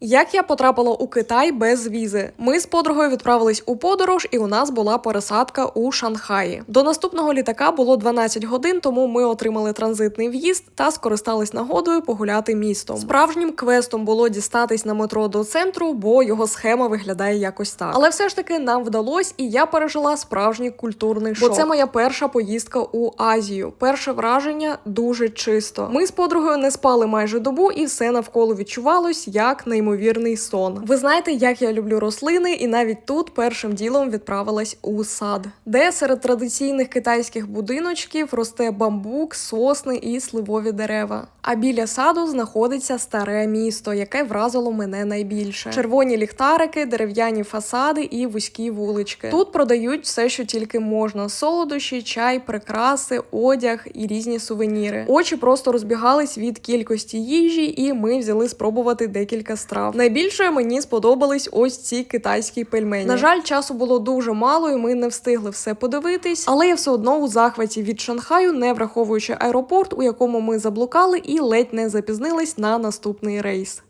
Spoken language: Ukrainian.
Як я потрапила у Китай без візи? Ми з подругою відправились у подорож, і у нас була пересадка у Шанхаї. До наступного літака було 12 годин, тому ми отримали транзитний в'їзд та скористались нагодою погуляти містом. Справжнім квестом було дістатись на метро до центру, бо його схема виглядає якось так. Але все ж таки нам вдалось, і я пережила справжній культурний шок. Бо це моя перша поїздка у Азію. Перше враження дуже чисто. Ми з подругою не спали майже добу, і все навколо відчувалось як неймовірний сон. Ви знаєте, як я люблю рослини, і навіть тут першим ділом відправилась у сад, де серед традиційних китайських будиночків росте бамбук, сосни і сливові дерева. А біля саду знаходиться старе місто, яке вразило мене найбільше: червоні ліхтарики, дерев'яні фасади і вузькі вулички. Тут продають все, що тільки можна: солодощі, чай, прикраси, одяг і різні сувеніри. Очі просто розбігались від кількості їжі, і ми взяли спробувати декілька страв. Найбільше мені сподобались ось ці китайські пельмені. На жаль, часу було дуже мало, і ми не встигли все подивитись, але я все одно у захваті від Шанхаю, не враховуючи аеропорт, у якому ми заблукали, і ледь не запізнились на наступний рейс.